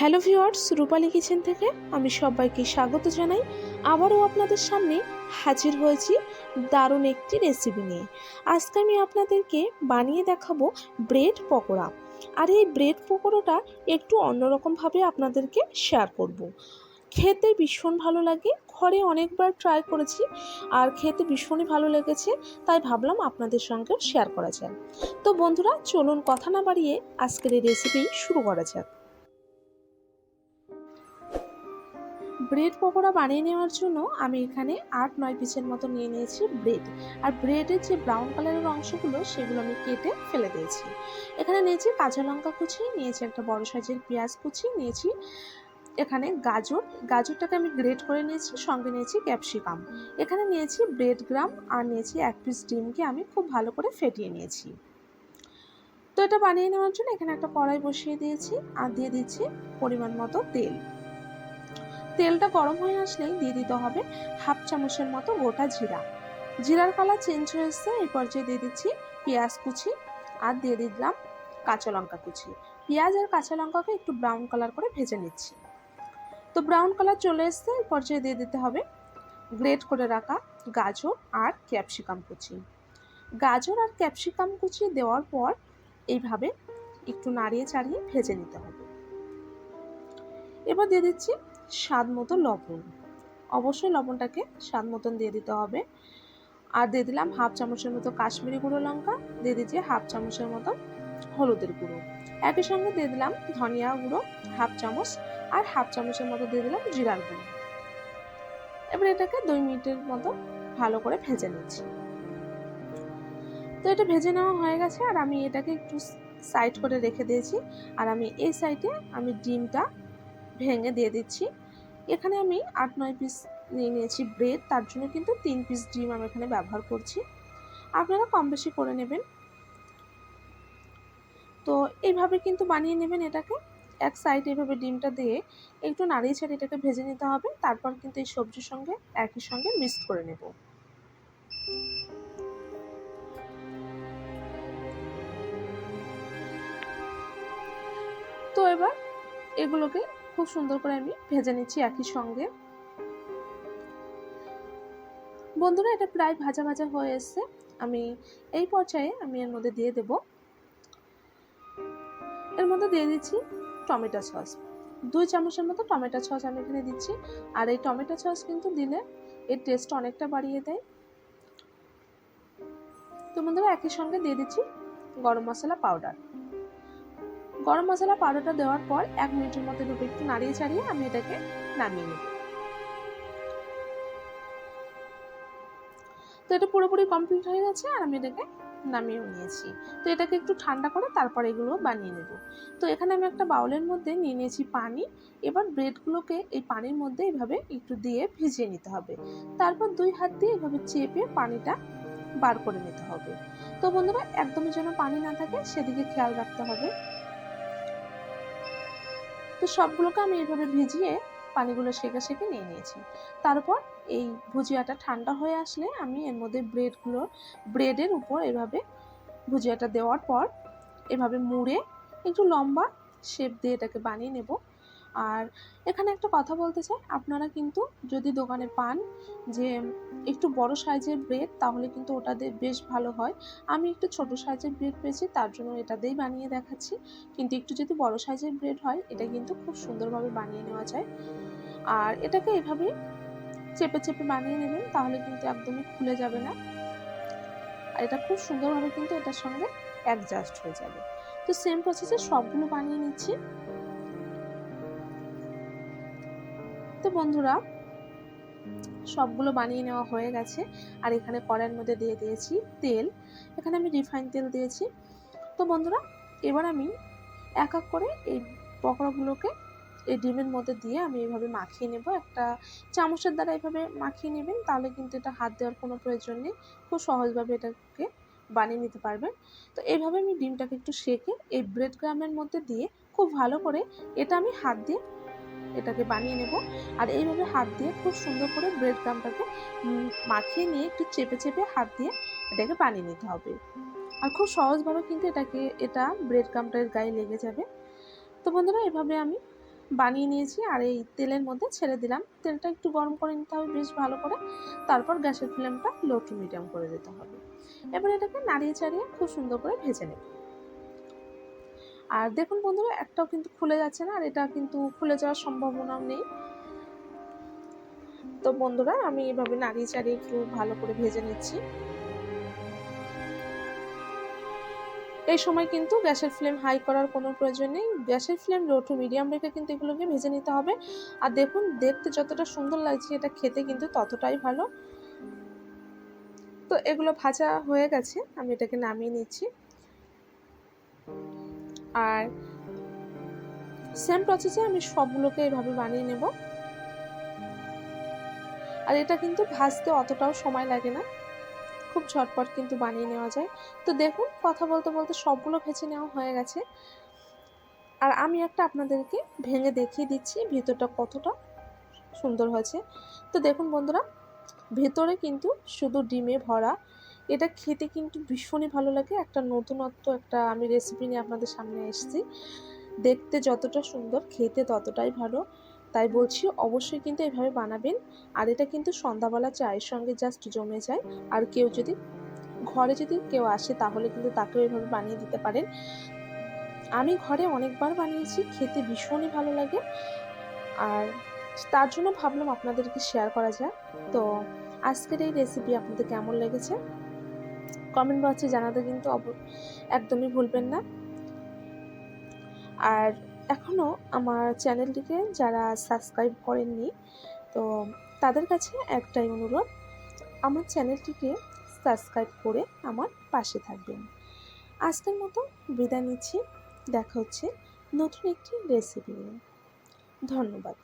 Hello viewers রূপালী kitchen থেকে আমি সবাইকে স্বাগত জানাই। আবারও আপনাদের সামনে হাজির হয়েছি দারুণ একটি রেসিপি নিয়ে। আজকে আমি আপনাদেরকে বানিয়ে দেখাবো ব্রেড পকোড়া। আর এই ব্রেড পকোড়াটা একটু অন্যরকমভাবে আপনাদেরকে শেয়ার করব। খেতে ভীষণ ভালো লাগে, ঘরে অনেকবার ট্রাই করেছি আর খেতে ভীষণই ভালো লেগেছে, তাই ভাবলাম আপনাদের সঙ্গেও শেয়ার করা যায় তো বন্ধুরা, চলুন কথা না বাড়িয়ে আজকের এই রেসিপি শুরু করা যাক। ব্রেড পকোড়া বানিয়ে নেওয়ার জন্য আমি এখানে আট, নয় পিসের মতো নিয়ে নিয়েছি ব্রেড। আর ব্রেডের যে ব্রাউন কালারের অংশগুলো, সেগুলো আমি কেটে ফেলে দিয়েছি। এখানে নিয়েছি কাঁচা লঙ্কা কুচি, নিয়েছি একটা বড় সাইজের পেঁয়াজ কুচি, নিয়েছি এখানে গাজর। গাজরটাকে আমি গ্রেট করে নিয়েছি, সঙ্গে নিয়েছি ক্যাপসিকাম। এখানে নিয়েছি ব্রেড গ্রাম, আর নিয়েছি এক পিস ডিমকে আমি খুব ভালো করে ফেটিয়ে নিয়েছি। তো এটা বানিয়ে নেওয়ার জন্য এখানে একটা কড়াই বসিয়ে দিয়েছি, আর দিয়ে দিচ্ছি পরিমাণ মতো তেল। তেলটা গরম হয়ে আসলেই দিয়ে দিতে হবে হাফ চামচের মতো গোটা জিরা। জিরার কালার চেঞ্জ হয়ে এই পর্যায়ে দিয়ে দিচ্ছি পেঁয়াজ কুচি আর দিয়ে দিলাম কাঁচা লঙ্কা কুচি। পেঁয়াজ আর কাঁচা লঙ্কাকে একটু ব্রাউন কালার করে ভেজে নিচ্ছি। তো ব্রাউন কালার চলে এসছে, এই পর্যায়ে দিয়ে দিতে হবে গ্রেট করে রাখা গাজর আর ক্যাপসিকাম কুচি। গাজর আর ক্যাপসিকাম কুচি দেওয়ার পর এইভাবে একটু নাড়িয়ে চাড়িয়ে ভেজে নিতে হবে। এবার দিয়ে দিচ্ছি স্বাদ মতো লবণ। অবশ্যই লবণটাকে স্বাদ মতন দিয়ে দিতে হবে। আর দিয়ে দিলাম হাফ চামচের মতো কাশ্মীরি গুঁড়ো লঙ্কা, দিয়ে দিচ্ছি হাফ চামচের মতো হলুদের গুঁড়ো। একই সঙ্গে দিয়ে দিলাম ধনিয়া গুঁড়ো, হাফ চামচ আর হাফ চামচের মতো দিয়ে দিলাম জিরার গুঁড়ো। এবার এটাকে দুই মিনিটের মতো ভালো করে ভেজে নিচ্ছি। তো এটা ভেজে নেওয়া হয়ে গেছে আর আমি এটাকে একটু সাইড করে রেখে দিয়েছি। আর আমি এই সাইডে আমি ডিমটা ভেঙে দিয়ে দিচ্ছি। এখানে আমি আট, নয় পিস নিয়ে নিয়েছি ব্রেড তার জন্য কিন্তু তিন পিস ডিম আমি এখানে ব্যবহার করছি। আপনারা কম বেশি করে নেবেন। তো এইভাবে কিন্তু বানিয়ে নেবেন এটাকে। এক সাইড এভাবে ডিমটা দিয়ে একটু নাড়িয়ে ছাড়িয়ে এটাকে ভেজে নিতে হবে। তারপর কিন্তু এই সবজির সঙ্গে, একই সঙ্গে মিক্সড করে নেব। তো এবার এগুলোকে খুব সুন্দর করে আমি ভেজে নিচ্ছি একই সঙ্গে। বন্ধুরা, এটা প্রায় ভাজা ভাজা হয়ে এসছে। আমি এই পর্যায়ে আমি এর মধ্যে দিয়ে দেব। এর মধ্যে দিয়ে দিচ্ছি টমেটো সস। দুই চামচের মতো টমেটো সস আমি এখানে দিচ্ছি। আর এই টমেটো সস কিন্তু দিলে এর টেস্ট অনেকটা বাড়িয়ে দেয়। তো বন্ধুরা, একই সঙ্গে দিয়ে দিচ্ছি গরম মশলা পাউডার। গরম মশলা পাউডারটা দেওয়ার পর এক মিনিটের মধ্যে দুটো একটু নাড়িয়ে চাড়িয়ে আমি এটাকে নামিয়ে নেব। তো এটা পুরোপুরি কমপ্লিট হয়ে গেছে আর আমি এটাকে নামিয়েও নিয়েছি। তো এটাকে একটু ঠান্ডা করে তারপর এগুলো বানিয়ে নেব। তো এখানে আমি একটা বাউলের মধ্যে নিয়ে নিয়েছি পানি। এবার ব্রেডগুলোকে এই পানির মধ্যে এইভাবে একটু দিয়ে ভিজিয়ে নিতে হবে। তারপর দুই হাত দিয়ে এভাবে চেপে পানিটা বার করে নিতে হবে। তো বন্ধুরা, একদমই যেন পানি না থাকে, সেদিকে খেয়াল রাখতে হবে। তো সবগুলোকে আমি এভাবে ভিজিয়ে পানিগুলো সেকে সেঁকে নিয়ে নিয়েছি। তারপর এই ভুজিয়াটা ঠান্ডা হয়ে আসলে আমি এর মধ্যে ব্রেডগুলো, ব্রেডের উপর এভাবে ভুজিয়াটা দেওয়ার পর এভাবে মুড়ে একটু লম্বা শেপ দিয়ে এটাকে বানিয়ে নেব। আর এখানে একটা কথা বলতে চাই। আপনারা কিন্তু যদি দোকানে পান যে একটু বড় সাইজের ব্রেড তাহলে কিন্তু ওটা বেশ ভালো হয়। আমি একটু ছোট সাইজের ব্রেড পেয়েছি, তার জন্য এটা দিয়েই বানিয়ে দেখাচ্ছি। কিন্তু একটু যদি বড় সাইজের ব্রেড হয়, এটা কিন্তু খুব সুন্দরভাবে বানিয়ে নেওয়া যায়। আর এটাকে এভাবেই চেপে চেপে বানিয়ে নেবেন, তাহলে কিন্তু একদমই খুলে যাবে না। আর এটা খুব সুন্দরভাবে কিন্তু এটার সঙ্গে অ্যাডজাস্ট হয়ে যাবে। তো সেম প্রসেসে সবগুলো বানিয়ে নিচ্ছি। তো বন্ধুরা, সবগুলো বানিয়ে নেওয়া হয়ে গেছে। আর এখানে কড়াইয়ের মধ্যে দিয়ে দিয়েছি তেল। এখানে আমি রিফাইন তেল দিয়েছি। তো বন্ধুরা, এবার আমি এক এক করে এই পকোড়াগুলোকে এই ডিমের মধ্যে দিয়ে আমি এইভাবে মাখিয়ে নেব। একটা চামচের দ্বারা এইভাবে মাখিয়ে নেবেন, তাহলে কিন্তু এটা হাত দেওয়ার কোনো প্রয়োজন নেই। খুব সহজভাবে এটাকে বানিয়ে নিতে পারবেন। তো এইভাবে আমি ডিমটাকে একটু সেকে এই ব্রেড গ্রামের মধ্যে দিয়ে খুব ভালো করে এটা আমি হাত দিয়ে এটাকে বানিয়ে নেব। আর এইভাবে হাত দিয়ে খুব সুন্দর করে ব্রেড গ্রামটাকে মাখিয়ে নিয়ে একটু চেপে চেপে হাত দিয়ে এটাকে বানিয়ে নিতে হবে। আর খুব সহজভাবে কিন্তু এটাকে, এটা ব্রেড গামটার গায়ে লেগে যাবে। তো বন্ধুরা, এভাবে আমি বানিয়ে নিয়েছি আর এই তেলের মধ্যে ছেড়ে দিলাম। তেলটা একটু গরম করে নিতে হবে বেশ ভালো করে। তারপর গ্যাসের ফ্লেমটা লো টু মিডিয়াম করে দিতে হবে। এবার এটাকে নাড়িয়ে চাড়িয়ে খুব সুন্দর করে ভেজে নেব। আর দেখুন বন্ধুরা, একটাও কিন্তু খুলে যাচ্ছে না আর এটা কিন্তু খুলে যাওয়ার সম্ভাবনাও নেই। তো বন্ধুরা, আমি এভাবে নাড়িয়ে চাড়িয়ে একটু ভালো করে ভেজে নিচ্ছি। এই সময় কিন্তু গ্যাসের ফ্লেম হাই করার কোনো প্রয়োজন নেই। গ্যাসের ফ্লেম লো টু মিডিয়াম রেখে কিন্তু এগুলোকে ভেজে নিতে হবে। আর দেখুন, দেখতে যতটা সুন্দর লাগছে এটা খেতে কিন্তু ততটাই ভালো। তো এগুলো ভাজা হয়ে গেছে, আমি এটাকে নামিয়ে নিচ্ছি। আর সেম প্রসেসে আমি সবগুলোকে এভাবে বানিয়ে নেব। আর এটা কিন্তু ভাজতে অতটাও সময় লাগে না। খুব ঝটপট কিন্তু বানিয়ে নেওয়া যায়। তো দেখুন, কথা বলতে বলতে সবগুলো ভেজে নেওয়া হয়ে গেছে। আর আমি একটা আপনাদেরকে ভেঙে দেখিয়ে দিচ্ছি ভিতরটা কতটা সুন্দর হয়েছে। তো দেখুন বন্ধুরা, ভেতরে কিন্তু শুধু ডিমে ভরা এটা খেতে কিন্তু ভীষণই ভালো লাগে। একটা নতুনত্ব, একটা আমি রেসিপি নিয়ে আপনাদের সামনে এসেছি। দেখতে যতটা সুন্দর, খেতে ততটাই ভালো। তাই বলছি, অবশ্যই কিন্তু এভাবে বানাবেন। আর এটা কিন্তু সন্ধ্যাবেলা চায়ের সঙ্গে জাস্ট জমে যায়। আর কেউ যদি, ঘরে যদি কেউ আসে, তাহলে কিন্তু তাকেও এভাবে বানিয়ে দিতে পারেন। আমি ঘরে অনেকবার বানিয়েছি, খেতে ভীষণই ভালো লাগে। আর তার জন্য ভাবলাম আপনাদেরকে শেয়ার করা যায় তো আজকের এই রেসিপি আপনাদের কেমন লেগেছে? কমেন্ট বক্সে জানাতে কিন্তু একদমই ভুলবেন না। আর এখনও আমার চ্যানেলটিকে যারা সাবস্ক্রাইব করেননি, তো তাদের কাছে একটাই অনুরোধ, আমার চ্যানেলটিকে সাবস্ক্রাইব করে আমার পাশে থাকবেন। আজকের মতো বিদায় নিচ্ছি, দেখা হচ্ছে নতুন একটি রেসিপি নিয়ে। ধন্যবাদ।